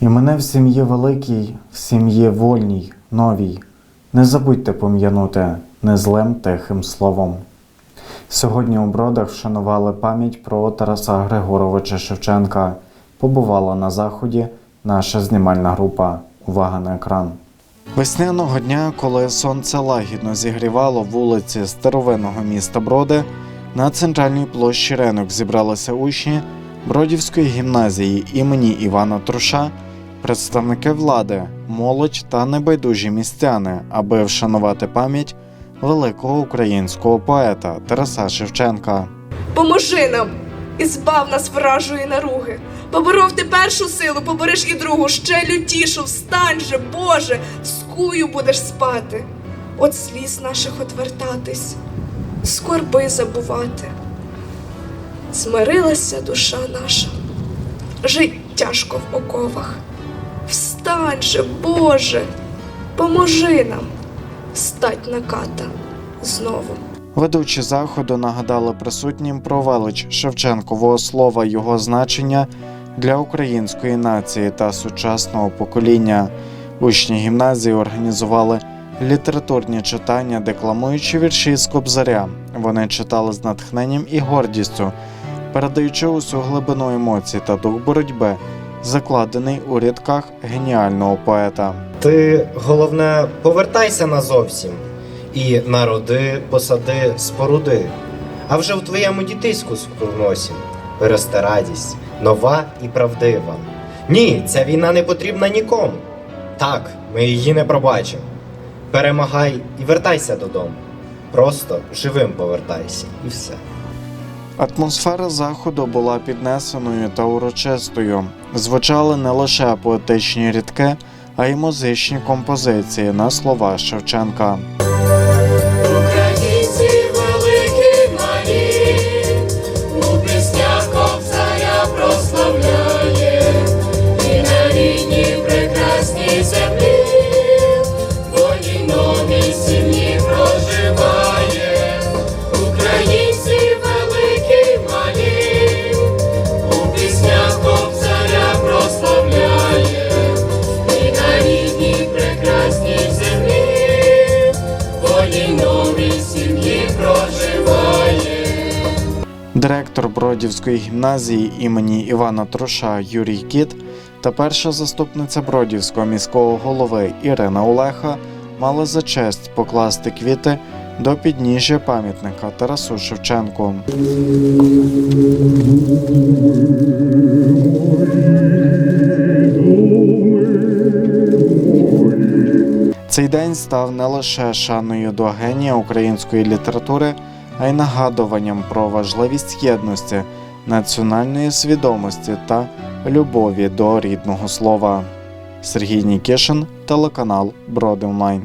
І мене в сім'ї великій, в сім'ї вольній, новій. Не забудьте пом'янути незлим тихим словом. Сьогодні у бродах вшанували пам'ять про Тараса Григоровича Шевченка. Побувала на заході наша знімальна група. Увага на екран. Весняного дня, коли сонце лагідно зігрівало вулиці старовинного міста Броди, на центральній площі ринок зібралися учні Бродівської гімназії імені Івана Труша, представники влади, молодь та небайдужі містяни, аби вшанувати пам'ять великого українського поета Тараса Шевченка. Поможи нам і збав нас вражої наруги. Поборов ти першу силу, побориш і другу, ще лютішу, встань же, Боже, скую будеш спати, от сліз наших отвертатись, скорби забувати. Змирилася душа наша, жить тяжко в оковах. Встань же, Боже, поможи нам стать на ката знову. Ведучі заходу нагадали присутнім про велич Шевченкового слова його значення для української нації та сучасного покоління. Учні гімназії організували літературні читання, декламуючи вірші з Кобзаря. Вони читали з натхненням і гордістю, передаючи усю глибину емоцій та дух боротьби, закладений у рядках геніального поета. Ти головне повертайся назовсім і народи, посади, споруди. А вже в твоєму дітиську скроносі виросте радість, нова і правдива. Ні, ця війна не потрібна нікому. Так, ми її не пробачимо. Перемагай і вертайся додому. Просто живим повертайся, і все. Атмосфера заходу була піднесеною та урочистою. Звучали не лише поетичні рідки, а й музичні композиції на слова Шевченка. Директор Бродівської гімназії імені Івана Труша Юрій Кіт та перша заступниця Бродівського міського голови Ірина Олеха мали за честь покласти квіти до підніжжя пам'ятника Тарасу Шевченку. Цей день став не лише шаною до генія української літератури, а й нагадуванням про важливість єдності, національної свідомості та любові до рідного слова. Сергій Нікішин, телеканал Броди Онлайн.